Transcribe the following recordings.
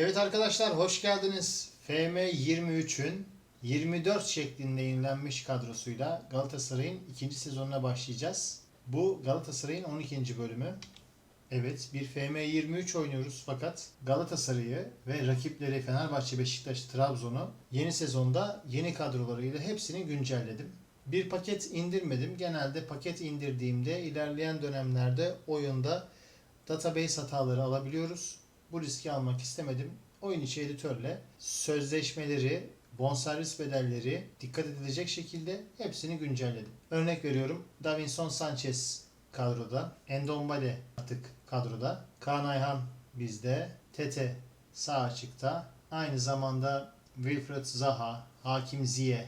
Evet arkadaşlar hoş geldiniz. FM 23'ün 24 şeklinde yenilenmiş kadrosuyla Galatasaray'ın ikinci sezonuna başlayacağız. Bu Galatasaray'ın 12. bölümü. Evet bir FM 23 oynuyoruz fakat Galatasaray'ı ve rakipleri Fenerbahçe, Beşiktaş, Trabzon'u yeni sezonda yeni kadrolarıyla hepsini güncelledim. Bir paket indirmedim. Genelde paket indirdiğimde ilerleyen dönemlerde oyunda database hataları alabiliyoruz. Bu riski almak istemedim. Oyun içi editörle sözleşmeleri, bonservis bedelleri dikkat edilecek şekilde hepsini güncelledim. Örnek veriyorum. Davinson Sanchez kadroda. Endombele artık kadroda. Kaan Ayhan bizde. Tete sağ açıkta. Aynı zamanda Wilfred Zaha, Hakim Ziyeh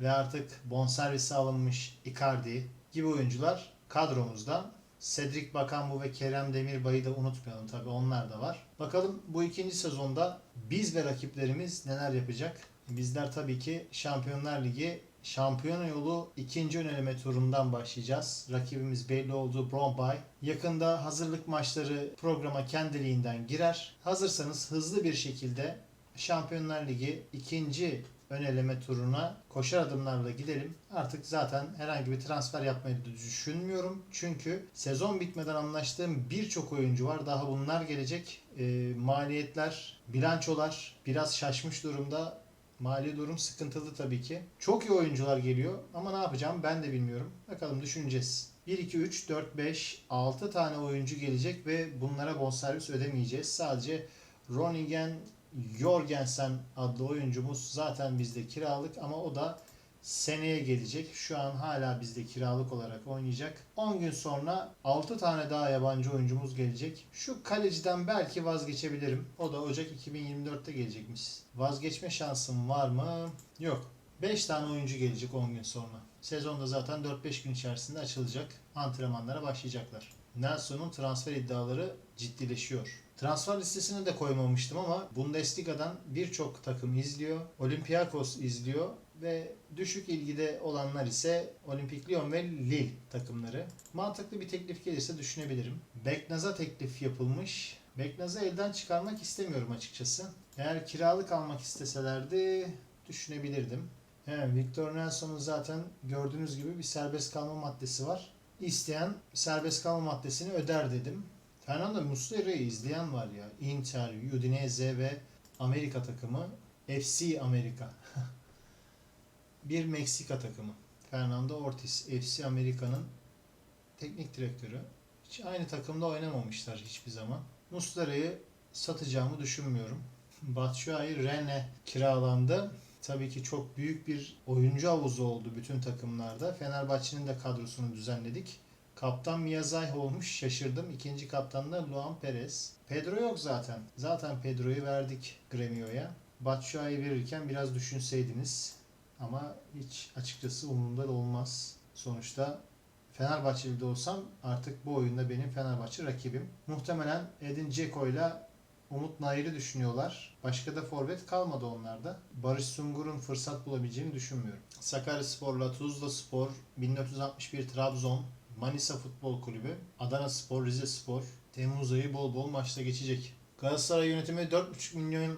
ve artık bonservisi alınmış Icardi gibi oyuncular kadromuzda. Cedric Bakambu ve Kerem Demirbay'ı da unutmayalım tabii onlar da var. Bakalım bu ikinci sezonda biz ve rakiplerimiz neler yapacak? Bizler tabii ki Şampiyonlar Ligi Şampiyona yolu ikinci ön eleme turundan başlayacağız. Rakibimiz belli oldu Bromby. Yakında hazırlık maçları programa kendiliğinden girer. Hazırsanız hızlı bir şekilde Şampiyonlar Ligi ikinci ön eleme turuna koşar adımlarla gidelim. Artık zaten herhangi bir transfer yapmayı düşünmüyorum. Çünkü sezon bitmeden anlaştığım birçok oyuncu var. Daha bunlar gelecek. E, maliyetler, bilançolar biraz şaşmış durumda. Mali durum sıkıntılı tabii ki. Çok iyi oyuncular geliyor ama ne yapacağım ben de bilmiyorum. Bakalım düşüneceğiz. 1, 2, 3, 4, 5, 6 tane oyuncu gelecek ve bunlara bonservis ödemeyeceğiz. Sadece Groningen Jorgensen adlı oyuncumuz zaten bizde kiralık ama o da seneye gelecek. Şu an hala bizde kiralık olarak oynayacak. 10 gün sonra 6 tane daha yabancı oyuncumuz gelecek. Şu kaleciden belki vazgeçebilirim. O da Ocak 2024'te gelecekmiş. Vazgeçme şansım var mı? Yok. 5 tane oyuncu gelecek 10 gün sonra. Sezonda zaten 4-5 gün içerisinde açılacak. Antrenmanlara başlayacaklar. Nelson'un transfer iddiaları ciddileşiyor. Transfer listesine de koymamıştım ama Bundesliga'dan birçok takım izliyor. Olympiakos izliyor ve düşük ilgide olanlar ise Olimpik Lyon ve Lille takımları. Mantıklı bir teklif gelirse düşünebilirim. Beknaz'a teklif yapılmış. Beknaz'ı elden çıkarmak istemiyorum açıkçası. Eğer kiralık almak isteselerdi düşünebilirdim. Evet, Victor Nelson'un zaten gördüğünüz gibi bir serbest kalma maddesi var. İsteyen serbest kalma maddesini öder dedim. Fernando Muslera'yı izleyen var ya. Inter, Udinese ve Amerika takımı. FC Amerika. bir Meksika takımı. Fernando Ortiz. FC Amerika'nın teknik direktörü. Hiç aynı takımda oynamamışlar hiçbir zaman. Muslera'yı satacağımı düşünmüyorum. Batshuayi Rene kiralandı. Tabii ki çok büyük bir oyuncu havuzu oldu bütün takımlarda. Fenerbahçe'nin de kadrosunu düzenledik. Kaptan Miyazay olmuş şaşırdım. İkinci kaptan da Luan Perez. Pedro yok zaten. Zaten Pedro'yu verdik Gremio'ya. Batshuayi verirken biraz düşünseydiniz. Ama hiç açıkçası umurumda da olmaz. Sonuçta Fenerbahçeli de olsam artık bu oyunda benim Fenerbahçe rakibim. Muhtemelen Edin Dzeko ile Umut Nayır'ı düşünüyorlar. Başka da forvet kalmadı onlarda. Barış Sungur'un fırsat bulabileceğini düşünmüyorum. Sakaryaspor'la Tuzla Spor, 1461 Trabzon, Manisa Futbol Kulübü, Adana Spor, Rize Spor, Temmuz ayı bol bol maçta geçecek. Galatasaray yönetimi 4,5 milyon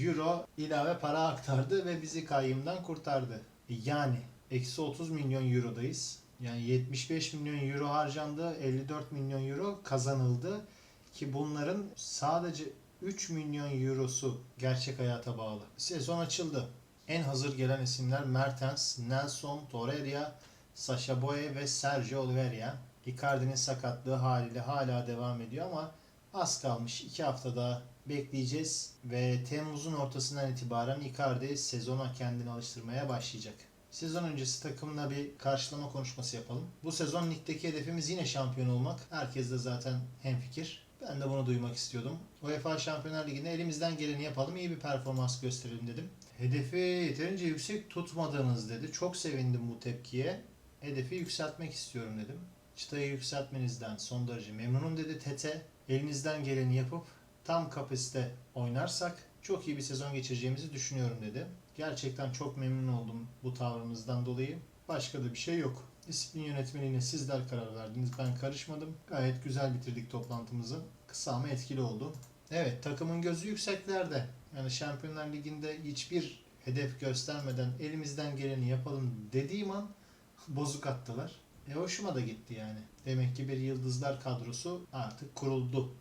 euro ilave para aktardı ve bizi kayyımdan kurtardı. Yani eksi 30 milyon eurodayız. Yani 75 milyon euro harcandı, 54 milyon euro kazanıldı. Ki bunların sadece 3 milyon eurosu gerçek hayata bağlı. Sezon açıldı. En hazır gelen isimler Mertens, Nelson, Torreira, Sasha Boye ve Sergio Oliveira. Icardi'nin sakatlığı haliyle hala devam ediyor ama az kalmış. 2 hafta daha bekleyeceğiz ve Temmuz'un ortasından itibaren Icardi sezona kendini alıştırmaya başlayacak. Sezon öncesi takımla bir karşılama konuşması yapalım. Bu sezon ligdeki hedefimiz yine şampiyon olmak. Herkes de zaten hemfikir. Ben de bunu duymak istiyordum. UEFA Şampiyonlar Ligi'nde elimizden geleni yapalım, iyi bir performans gösterelim dedim. Hedefi yeterince yüksek tutmadınız dedi. Çok sevindim bu tepkiye. Hedefi yükseltmek istiyorum dedim. Çıtayı yükseltmenizden son derece memnunum dedi Tete. Elinizden geleni yapıp tam kapasite oynarsak çok iyi bir sezon geçireceğimizi düşünüyorum dedi. Gerçekten çok memnun oldum bu tavrınızdan dolayı. Başka da bir şey yok. Disiplin yönetmeliğine sizler karar verdiniz. Ben karışmadım. Gayet güzel bitirdik toplantımızı. Kısa ama etkili oldu. Evet takımın gözü yükseklerde. Yani Şampiyonlar Ligi'nde hiçbir hedef göstermeden elimizden geleni yapalım dediğim an bozuk attılar. E hoşuma da gitti yani. Demek ki bir yıldızlar kadrosu artık kuruldu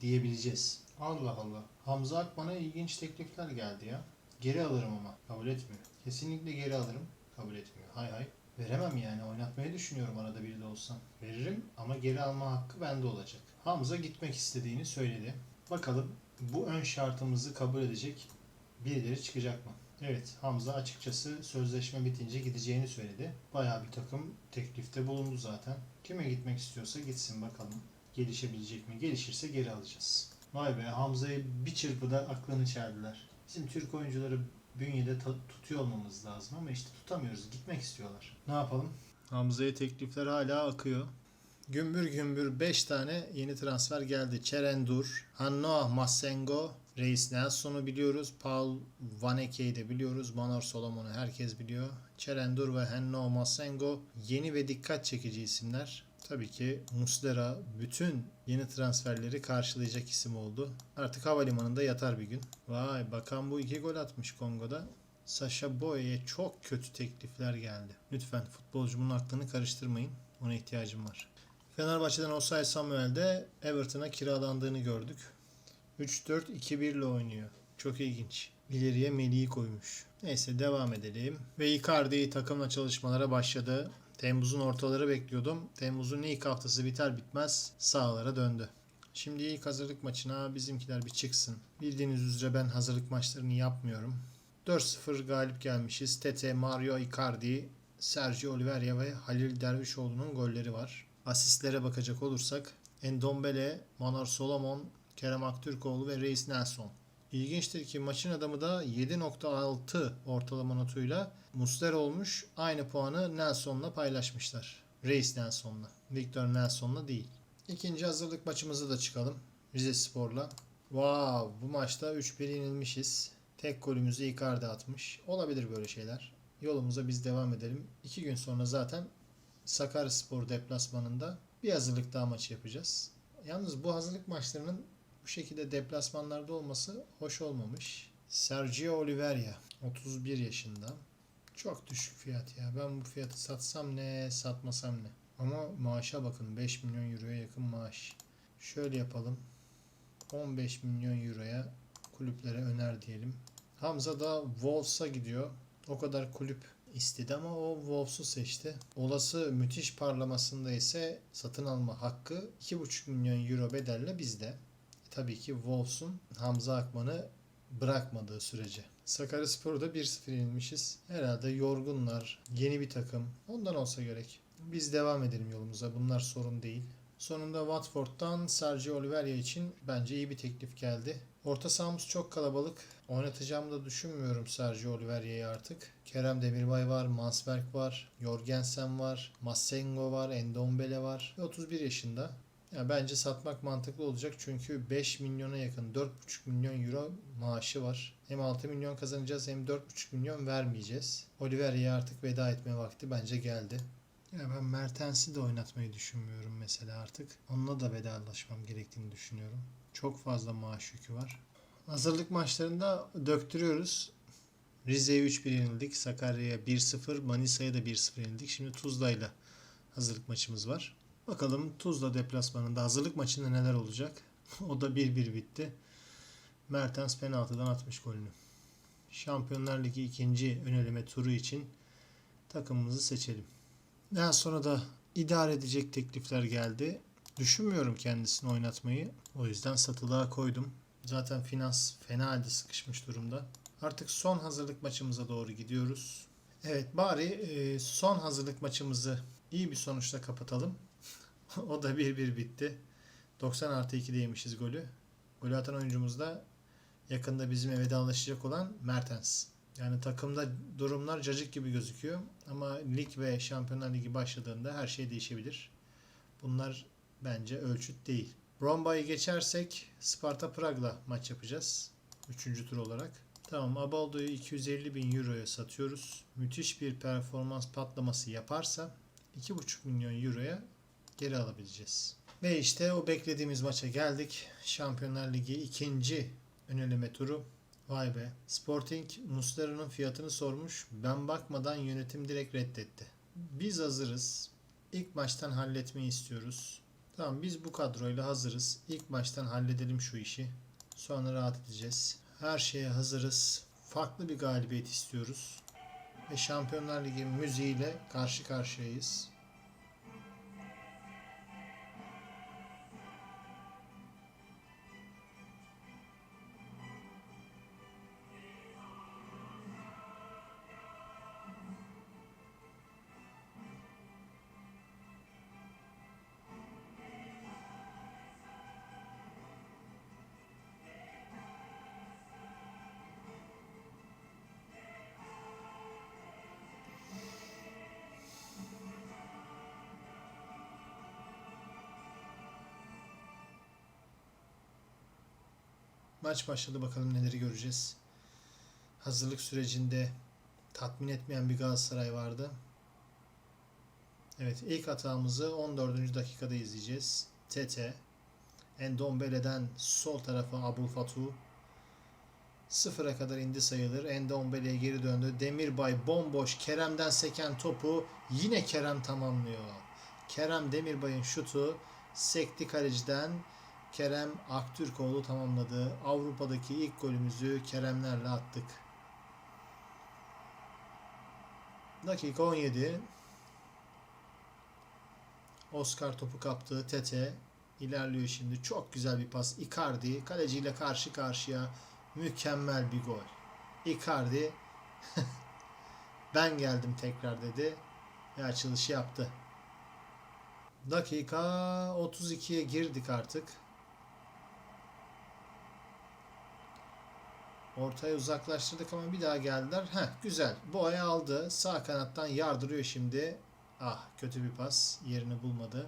diyebileceğiz. Allah Allah. Hamza Akman'a ilginç teklifler geldi ya. Geri alırım ama. Kabul etmiyor. Kesinlikle geri alırım. Kabul etmiyor. Hay hay. Veremem yani. Oynatmayı düşünüyorum arada biri de olsam. Veririm ama geri alma hakkı bende olacak. Hamza gitmek istediğini söyledi. Bakalım bu ön şartımızı kabul edecek birileri çıkacak mı? Evet Hamza açıkçası sözleşme bitince gideceğini söyledi. Bayağı bir takım teklifte bulundu zaten. Kime gitmek istiyorsa gitsin bakalım. Gelişebilecek mi? Gelişirse geri alacağız. Vay be Hamza'yı bir çırpıda aklını çeldiler. Bizim Türk oyuncuları bünyede tutuyor olmamız lazım ama işte tutamıyoruz. Gitmek istiyorlar. Ne yapalım? Hamza'ya teklifler hala akıyor. Gümbür gümbür 5 tane yeni transfer geldi. Çerendur, Hanno Massengo, Reis Nelson'u biliyoruz. Paul Vaneke'yi de biliyoruz. Manor Solomon'u herkes biliyor. Çerendur ve Hanno Massengo yeni ve dikkat çekici isimler. Tabii ki Muslera bütün yeni transferleri karşılayacak isim oldu. Artık havalimanında yatar bir gün. Vay bakan bu iki gol atmış Kongo'da. Sasha Boye'ye çok kötü teklifler geldi. Lütfen futbolcumun aklını karıştırmayın. Ona ihtiyacım var. Fenerbahçe'den Osay Samuel'de Everton'a kiralandığını gördük. 3-4-2-1 ile oynuyor. Çok ilginç. İleriye Melih'i koymuş. Neyse devam edelim. Ve Icardi takımla çalışmalara başladı. Temmuz'un ortaları bekliyordum. Temmuz'un ilk haftası biter bitmez sahalara döndü. Şimdi ilk hazırlık maçına bizimkiler bir çıksın. Bildiğiniz üzere ben hazırlık maçlarını yapmıyorum. 4-0 galip gelmişiz. Tete, Mario Icardi, Sergio Oliveira ve Halil Dervişoğlu'nun golleri var. Asistlere bakacak olursak Endombele, Manar Solomon, Kerem Aktürkoğlu ve Reis Nelson. İlginçtir ki maçın adamı da 7.6 ortalama notuyla Muslera olmuş. Aynı puanı Nelson'la paylaşmışlar. Reis Nelson'la. Victor Nelson'la değil. İkinci hazırlık maçımıza da çıkalım. Rize Spor'la. Wow, bu maçta 3-1 yenilmişiz. Tek golümüzü Icardi atmış. Olabilir böyle şeyler. Yolumuza biz devam edelim. İki gün sonra zaten Sakaryaspor deplasmanında bir hazırlık daha maçı yapacağız. Yalnız bu hazırlık maçlarının bu şekilde deplasmanlarda olması hoş olmamış. Sergio Oliveira 31 yaşında. Çok düşük fiyat ya. Ben bu fiyatı satsam ne, satmasam ne. Ama maaşa bakın 5 milyon euroya yakın maaş. Şöyle yapalım. 15 milyon euroya kulüplere öner diyelim. Hamza da Wolves'a gidiyor. O kadar kulüp istedi ama o Wolves'u seçti. Olası müthiş parlamasında ise satın alma hakkı 2,5 milyon euro bedelle bizde. Tabii ki Wolves'un Hamza Akman'ı bırakmadığı sürece. Sakaryaspor'da 1-0 yenilmişiz. Herhalde yorgunlar, yeni bir takım. Ondan olsa gerek. Biz devam edelim yolumuza. Bunlar sorun değil. Sonunda Watford'dan Sergio Oliveira için bence iyi bir teklif geldi. Orta sahamız çok kalabalık. Oynatacağımı da düşünmüyorum Sergio Oliveira'yı artık. Kerem Demirbay var, Mansberg var, Jorgensen var, Massengo var, Endombele var. Ve 31 yaşında. Ya bence satmak mantıklı olacak çünkü 5 milyona yakın 4,5 milyon euro maaşı var. Hem 6 milyon kazanacağız hem 4,5 milyon vermeyeceğiz. Oliveira'ya artık veda etme vakti bence geldi. Ya ben Mertens'i de oynatmayı düşünmüyorum mesela artık. Onunla da vedalaşmam gerektiğini düşünüyorum. Çok fazla maaş yükü var. Hazırlık maçlarında döktürüyoruz. Rize'ye 3-1 yenildik. Sakarya'ya 1-0. Manisa'ya da 1-0 yenildik. Şimdi Tuzla'yla hazırlık maçımız var. Bakalım Tuzla deplasmanında hazırlık maçında neler olacak. o da 1-1 bitti. Mertens penaltıdan atmış golünü. Şampiyonlar Ligi ikinci öneleme turu için takımımızı seçelim. Daha sonra da idare edecek teklifler geldi. Düşünmüyorum kendisini oynatmayı. O yüzden satılığa koydum. Zaten finans fena halde sıkışmış durumda. Artık son hazırlık maçımıza doğru gidiyoruz. Evet bari e, son hazırlık maçımızı iyi bir sonuçla kapatalım. o da 1-1 bitti. 90 artı 2'de yemişiz golü. Golü atan oyuncumuz da yakında bizimle vedalaşacak olan Mertens. Yani takımda durumlar cacık gibi gözüküyor. Ama lig ve Şampiyonlar Ligi başladığında her şey değişebilir. Bunlar bence ölçüt değil. Bromba'yı geçersek Sparta Prag'la maç yapacağız. Üçüncü tur olarak. Tamam Abaldo'yu 250 bin euroya satıyoruz. Müthiş bir performans patlaması yaparsa 2,5 milyon euroya geri alabileceğiz. Ve işte o beklediğimiz maça geldik. Şampiyonlar Ligi ikinci öneleme turu. Vay be. Sporting Muslera'nın fiyatını sormuş. Ben bakmadan yönetim direkt reddetti. Biz hazırız. İlk maçtan halletmeyi istiyoruz. Tamam biz bu kadroyla hazırız. İlk maçtan halledelim şu işi. Sonra rahat edeceğiz. Her şeye hazırız. Farklı bir galibiyet istiyoruz. Ve Şampiyonlar Ligi müziğiyle karşı karşıyayız. Maç başladı bakalım neleri göreceğiz. Hazırlık sürecinde tatmin etmeyen bir Galatasaray vardı. Evet ilk hatamızı 14. dakikada izleyeceğiz. Tete. Endombele'den sol tarafa Abul Fatu. Sıfıra kadar indi sayılır. Endombele'ye geri döndü. Demirbay bomboş. Kerem'den seken topu yine Kerem tamamlıyor. Kerem Demirbay'ın şutu sekti kaleciden Kerem Aktürkoğlu tamamladı. Avrupa'daki ilk golümüzü Keremlerle attık. Dakika 17. Oscar topu kaptı. Tete ilerliyor şimdi. Çok güzel bir pas. Icardi kaleciyle karşı karşıya. Mükemmel bir gol. Icardi ben geldim tekrar dedi ve açılışı yaptı. Dakika 32'ye girdik artık. Ortaya uzaklaştırdık ama bir daha geldiler. Heh güzel. Boya aldı. Sağ kanattan yardırıyor şimdi. Ah kötü bir pas. Yerini bulmadı.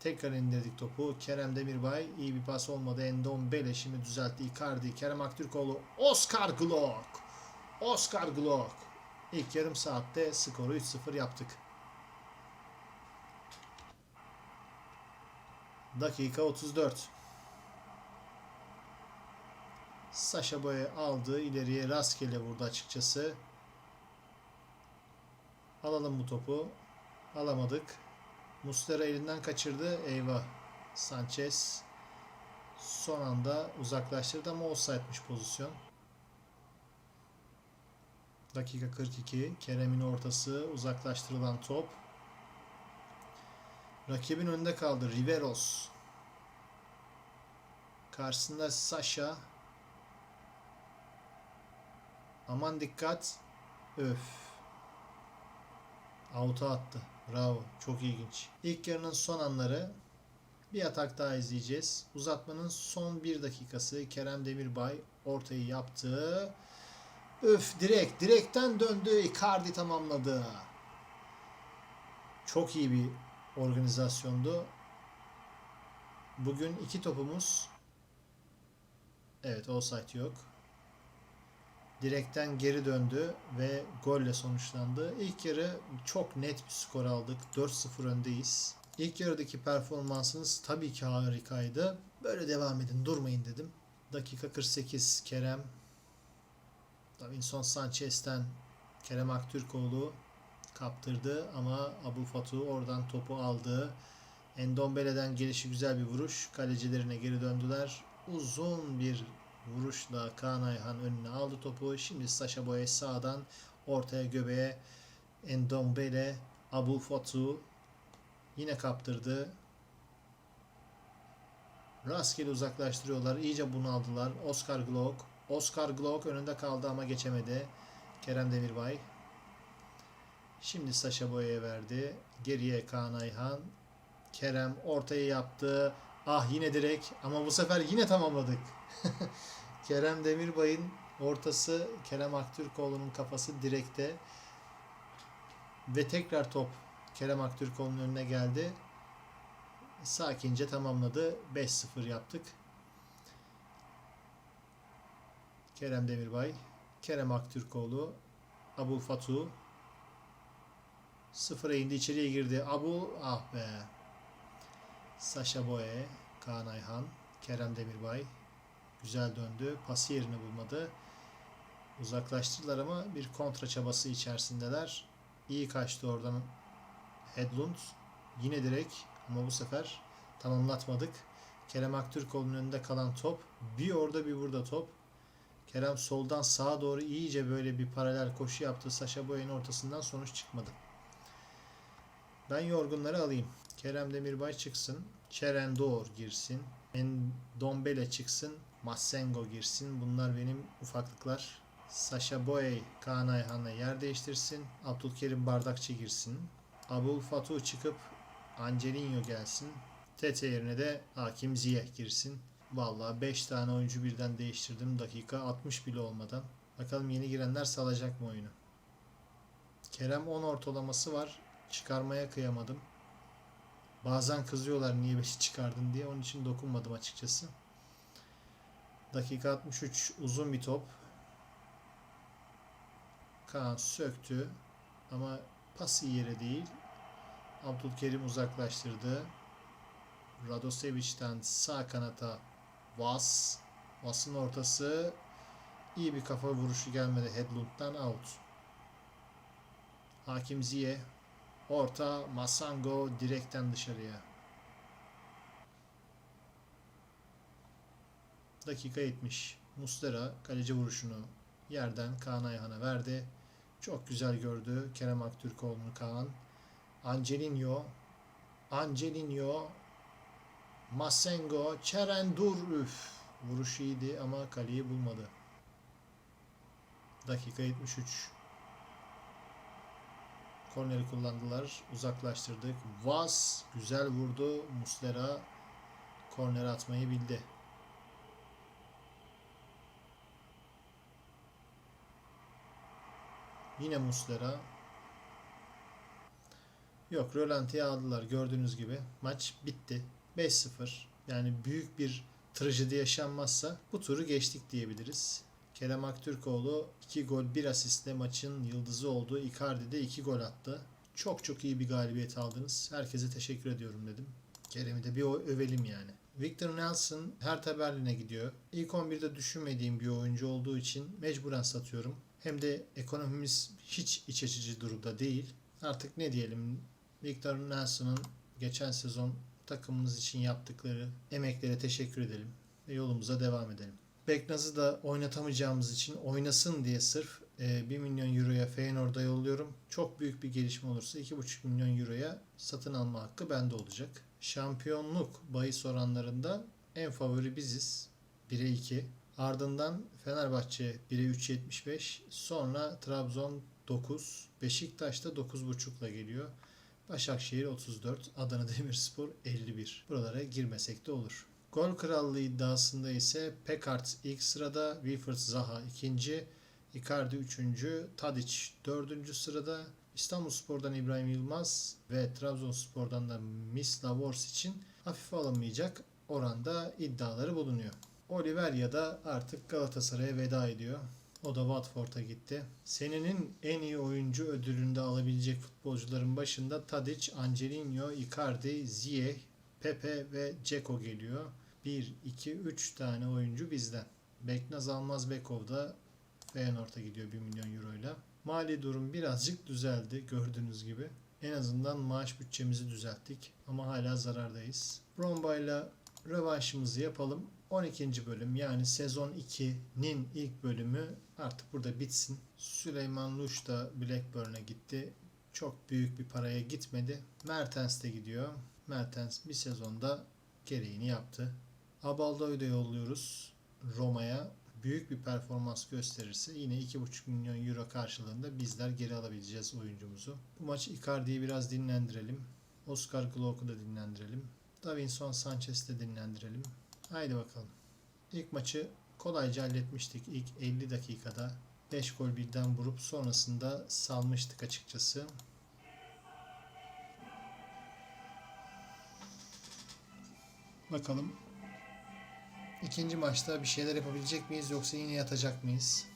Tekrar indirdik topu. Kerem Demirbay iyi bir pas olmadı. Endon Bele şimdi düzeltti. Icardi, Kerem Aktürkoğlu, Oscar Glock. Oscar Glock. İlk yarım saatte skoru 3-0 yaptık. Dakika 34. Sasha Boy aldı. ileriye rastgele vurdu açıkçası. Alalım bu topu. Alamadık. Muslera elinden kaçırdı. Eyvah. Sanchez son anda uzaklaştırdı ama offside'miş pozisyon. Dakika 42. Kerem'in ortası. Uzaklaştırılan top. Rakibin önünde kaldı. Riveros. Karşısında Sasha. Aman dikkat. Öf. Out'a attı. Bravo. Çok ilginç. İlk yarının son anları. Bir atak daha izleyeceğiz. Uzatmanın son bir dakikası. Kerem Demirbay ortayı yaptı. Öf direkt. Direkten döndü. Icardi tamamladı. Çok iyi bir organizasyondu. Bugün iki topumuz evet offside yok. Direkten geri döndü ve golle sonuçlandı. İlk yarı çok net bir skor aldık. 4-0 öndeyiz. İlk yarıdaki performansınız tabii ki harikaydı. Böyle devam edin, durmayın dedim. Dakika 48 Kerem Davinson Sanchez'ten Kerem Aktürkoğlu kaptırdı ama Abu Fatu oradan topu aldı. Endombele'den gelişi güzel bir vuruş. Kalecilerine geri döndüler. Uzun bir vuruşla Kaan Ayhan önüne aldı topu. Şimdi Saşa Boye sağdan ortaya göbeğe Endombele Abu Fatu yine kaptırdı. Rastgele uzaklaştırıyorlar. İyice bunu aldılar. Oscar Glock. Oscar Glock önünde kaldı ama geçemedi. Kerem Demirbay. Şimdi Saşa Boya'ya verdi. Geriye Kaan Ayhan. Kerem ortaya yaptı. Ah yine direkt ama bu sefer yine tamamladık. Kerem Demirbay'ın ortası Kerem Aktürkoğlu'nun kafası direkte. Ve tekrar top Kerem Aktürkoğlu'nun önüne geldi. Sakince tamamladı. 5-0 yaptık. Kerem Demirbay, Kerem Aktürkoğlu, Abu Fatu, Sıfıra indi içeriye girdi. Abu ah be. Sasha Boye, Kaan Ayhan, Kerem Demirbay. Güzel döndü. Pası yerini bulmadı. Uzaklaştırdılar ama bir kontra çabası içerisindeler. İyi kaçtı oradan Hedlund. Yine direkt ama bu sefer tamamlatmadık. Kerem Aktürkoğlu'nun önünde kalan top. Bir orada bir burada top. Kerem soldan sağa doğru iyice böyle bir paralel koşu yaptı. Saşa Boya'nın ortasından sonuç çıkmadı. Ben yorgunları alayım. Kerem Demirbay çıksın. Çeren Doğur girsin. Endombele çıksın. Massengo girsin. Bunlar benim ufaklıklar. Saşa Boey, Kaan Ayhan'la yer değiştirsin. Abdülkerim Bardakçı girsin. Abul Fatuh çıkıp Angelinho gelsin. Tete yerine de Hakim Ziyeh girsin. Vallahi 5 tane oyuncu birden değiştirdim. Dakika 60 bile olmadan. Bakalım yeni girenler salacak mı oyunu? Kerem 10 ortalaması var. Çıkarmaya kıyamadım. Bazen kızıyorlar niye 5'i çıkardın diye. Onun için dokunmadım açıkçası. Dakika 63 uzun bir top. Kaan söktü. Ama pası yere değil. Abdülkerim uzaklaştırdı. Radosevic'den sağ kanata Vas. Vas'ın ortası iyi bir kafa vuruşu gelmedi. Hedlund'dan out. Hakim Ziye orta Masango direkten dışarıya. Dakika 70. Muslera kaleci vuruşunu yerden Kaan Ayhan'a verdi. Çok güzel gördü Kerem Aktürkoğlu'nu Kaan. Angelinho Angelinho Masengo Çerendur üf. Vuruş iyiydi ama kaleyi bulmadı. Dakika 73. Korneri kullandılar. Uzaklaştırdık. Vaz güzel vurdu. Muslera korner atmayı bildi. Yine Muslera. Yok rölantiye aldılar gördüğünüz gibi. Maç bitti. 5-0. Yani büyük bir trajedi yaşanmazsa bu turu geçtik diyebiliriz. Kerem Aktürkoğlu 2 gol 1 asistle maçın yıldızı oldu. Icardi de 2 gol attı. Çok çok iyi bir galibiyet aldınız. Herkese teşekkür ediyorum dedim. Kerem'i de bir övelim yani. Victor Nelson her Berlin'e gidiyor. İlk 11'de düşünmediğim bir oyuncu olduğu için mecburen satıyorum. Hem de ekonomimiz hiç iç açıcı durumda değil. Artık ne diyelim Victor Nelson'ın geçen sezon takımımız için yaptıkları emeklere teşekkür edelim ve yolumuza devam edelim. Beknaz'ı da oynatamayacağımız için oynasın diye sırf e, 1 milyon euroya Feyenoord'a yolluyorum. Çok büyük bir gelişme olursa 2,5 milyon euroya satın alma hakkı bende olacak. Şampiyonluk bahis oranlarında en favori biziz. 1'e 2. Ardından Fenerbahçe 1'e 3.75. Sonra Trabzon 9. Beşiktaş da 9.5'la geliyor. Başakşehir 34, Adana Demirspor 51. Buralara girmesek de olur. Gol krallığı iddiasında ise Pekart ilk sırada, Wilfried Zaha ikinci, Icardi üçüncü, Tadic dördüncü sırada, İstanbulspor'dan İbrahim Yılmaz ve Trabzonspor'dan da Mislavors için hafife alınmayacak oranda iddiaları bulunuyor. Oliveira da artık Galatasaray'a veda ediyor. O da Watford'a gitti. Senenin en iyi oyuncu ödülünde alabilecek futbolcuların başında Tadic, Angelino, Icardi, Ziyech, Pepe ve Ceko geliyor. 1, 2, 3 tane oyuncu bizden. Beknaz Almaz Bekov da Feyenoord'a gidiyor 1 milyon euroyla. Mali durum birazcık düzeldi gördüğünüz gibi. En azından maaş bütçemizi düzelttik ama hala zarardayız. Bromba'yla rövanşımızı yapalım. 12. bölüm yani sezon 2'nin ilk bölümü artık burada bitsin. Süleyman Luş da Blackburn'e gitti. Çok büyük bir paraya gitmedi. Mertens de gidiyor. Mertens bir sezonda gereğini yaptı. Abaldo'yu da yolluyoruz Roma'ya. Büyük bir performans gösterirse yine 2,5 milyon euro karşılığında bizler geri alabileceğiz oyuncumuzu. Bu maç Icardi'yi biraz dinlendirelim. Oscar Glock'u da dinlendirelim. Davinson Sanchez'i de dinlendirelim. Haydi bakalım. İlk maçı kolayca halletmiştik. İlk 50 dakikada 5 gol birden vurup sonrasında salmıştık açıkçası. Bakalım. İkinci maçta bir şeyler yapabilecek miyiz yoksa yine yatacak mıyız?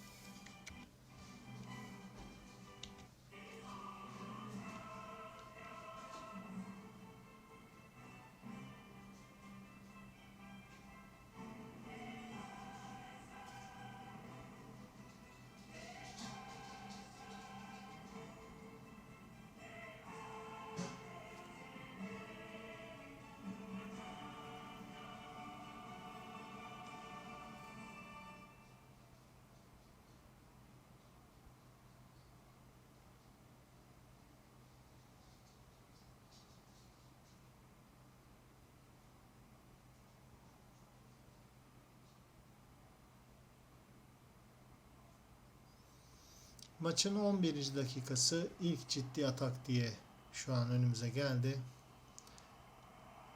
Maçın 11. dakikası ilk ciddi atak diye şu an önümüze geldi.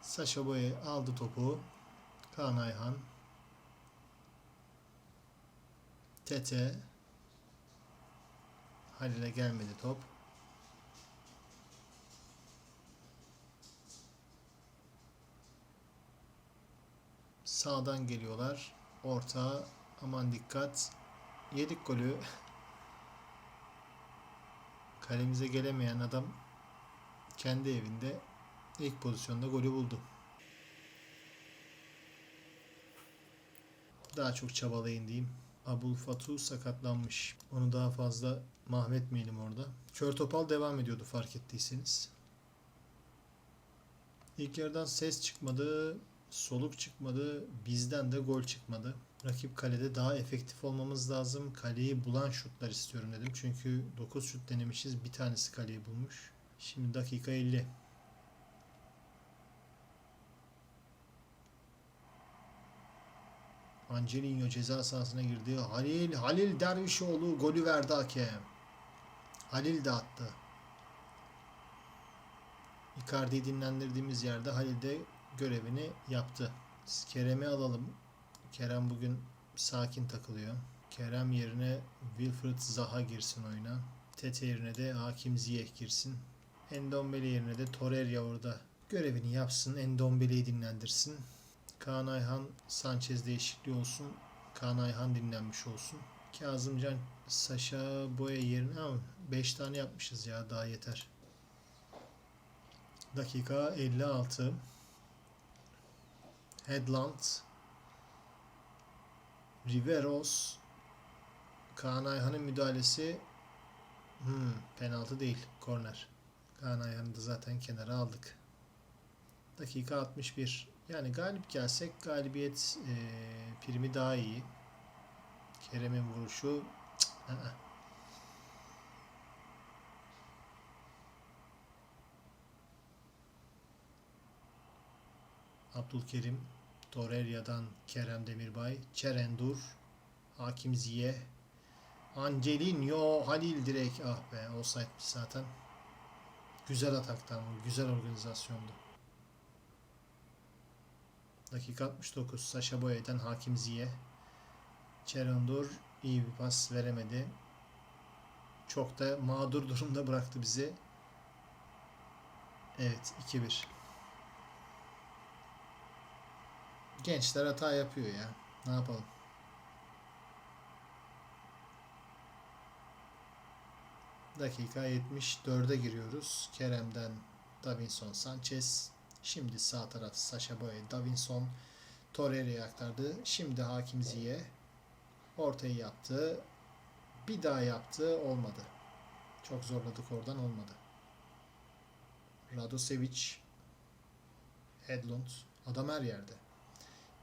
Saşa Boye aldı topu. Kaan Ayhan. Tete. Halil'e gelmedi top. Sağdan geliyorlar. Orta. Aman dikkat. Yedik golü. Kalemize gelemeyen adam kendi evinde ilk pozisyonda golü buldu. Daha çok çabalayın diyeyim. Abul Fatu sakatlanmış. Onu daha fazla mahvetmeyelim orada. Kör Topal devam ediyordu fark ettiyseniz. İlk yarıdan ses çıkmadı, soluk çıkmadı, bizden de gol çıkmadı. Rakip kalede daha efektif olmamız lazım. Kaleyi bulan şutlar istiyorum dedim. Çünkü 9 şut denemişiz. Bir tanesi kaleyi bulmuş. Şimdi dakika 50. Angelino ceza sahasına girdi. Halil, Halil Dervişoğlu golü verdi hakem. Halil de attı. Icardi'yi dinlendirdiğimiz yerde Halil de görevini yaptı. Kerem'i alalım. Kerem bugün sakin takılıyor. Kerem yerine Wilfred Zaha girsin oyuna. Tete yerine de Hakim Ziyech girsin. Endombele yerine de Torreira orada görevini yapsın. Endombele'yi dinlendirsin. Kaan Ayhan Sanchez değişikliği olsun. Kaan Ayhan dinlenmiş olsun. Kazımcan Saşa Boya yerine ama 5 tane yapmışız ya daha yeter. Dakika 56. Headland Riveros Kaan Ayhan'ın müdahalesi hmm, penaltı değil. Korner. Kaan Ayhan'ı da zaten kenara aldık. Dakika 61. Yani galip gelsek galibiyet e, primi daha iyi. Kerem'in vuruşu cık, ı-ı. Abdülkerim Torreira'dan Kerem Demirbay Çerendur Hakim Ziye Angelino Halil direkt ah be olsaymış zaten. Güzel ataktan bu. Güzel organizasyondu. Dakika 69. Saşa Boya'dan Hakim Ziye. Çerendur iyi bir pas veremedi. Çok da mağdur durumda bıraktı bizi. Evet 2-1. Gençler hata yapıyor ya. Ne yapalım? Dakika 74'e giriyoruz. Kerem'den Davinson Sanchez. Şimdi sağ taraf Sasha Boye, Davinson Torreira'ya aktardı. Şimdi Hakim Ziye ortayı yaptı. Bir daha yaptı. Olmadı. Çok zorladık oradan olmadı. Radosevic Hedlund adam her yerde.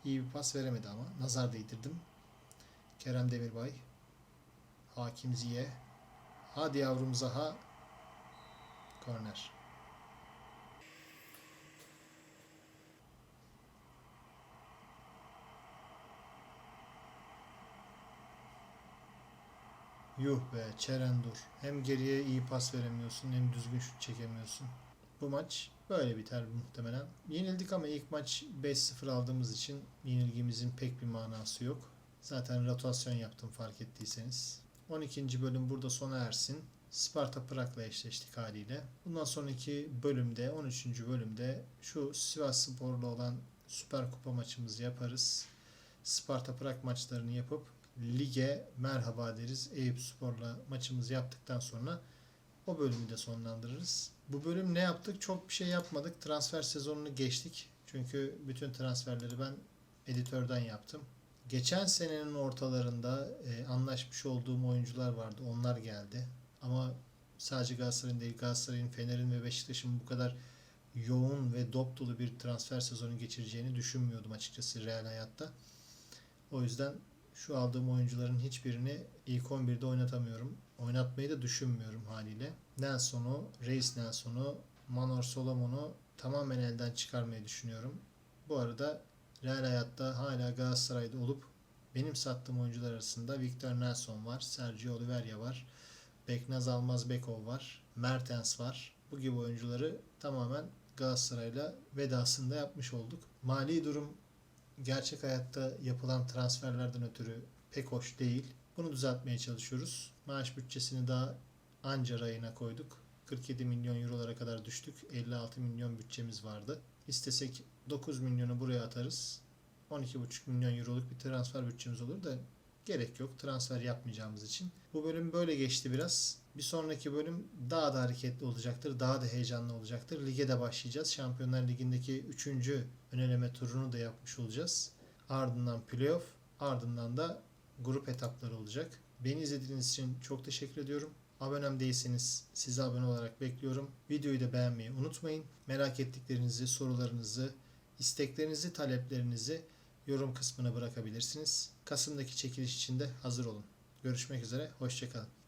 İyi bir pas veremedi ama. Nazar değdirdim. Kerem Demirbay Hakim Ziye Hadi yavrum Zaha Korner. Yuh be Çerendur. Hem geriye iyi pas veremiyorsun hem düzgün şut çekemiyorsun. Bu maç böyle biter muhtemelen. Yenildik ama ilk maç 5-0 aldığımız için yenilgimizin pek bir manası yok. Zaten rotasyon yaptım fark ettiyseniz. 12. bölüm burada sona ersin. Sparta Prag'la eşleştik haliyle. Bundan sonraki bölümde 13. bölümde şu Sivas Spor'la olan Süper Kupa maçımızı yaparız. Sparta Prag maçlarını yapıp lige merhaba deriz. Eyüp Spor'la maçımızı yaptıktan sonra o bölümü de sonlandırırız. Bu bölüm ne yaptık? Çok bir şey yapmadık. Transfer sezonunu geçtik. Çünkü bütün transferleri ben editörden yaptım. Geçen senenin ortalarında e, anlaşmış olduğum oyuncular vardı. Onlar geldi. Ama sadece Galatasaray'ın değil Galatasaray'ın, Fener'in ve Beşiktaş'ın bu kadar yoğun ve dop dolu bir transfer sezonu geçireceğini düşünmüyordum açıkçası real hayatta. O yüzden şu aldığım oyuncuların hiçbirini ilk 11'de oynatamıyorum. Oynatmayı da düşünmüyorum haliyle. Nelson'u, Reis Nelson'u, Manor Solomon'u tamamen elden çıkarmayı düşünüyorum. Bu arada real hayatta hala Galatasaray'da olup benim sattığım oyuncular arasında Victor Nelson var, Sergio Oliveira var, Beknaz Almaz Bekov var. Mertens var. Bu gibi oyuncuları tamamen Galatasaray'la vedasında yapmış olduk. Mali durum gerçek hayatta yapılan transferlerden ötürü pek hoş değil. Bunu düzeltmeye çalışıyoruz. Maaş bütçesini daha anca rayına koyduk. 47 milyon eurolara kadar düştük. 56 milyon bütçemiz vardı. İstesek 9 milyonu buraya atarız. 12,5 milyon euroluk bir transfer bütçemiz olur da gerek yok transfer yapmayacağımız için. Bu bölüm böyle geçti biraz. Bir sonraki bölüm daha da hareketli olacaktır. Daha da heyecanlı olacaktır. Lige de başlayacağız. Şampiyonlar Ligi'ndeki 3. öneleme turunu da yapmış olacağız. Ardından playoff, ardından da grup etapları olacak. Beni izlediğiniz için çok teşekkür ediyorum. Abonem değilseniz sizi abone olarak bekliyorum. Videoyu da beğenmeyi unutmayın. Merak ettiklerinizi, sorularınızı, isteklerinizi, taleplerinizi yorum kısmına bırakabilirsiniz. Kasım'daki çekiliş için de hazır olun. Görüşmek üzere, hoşçakalın.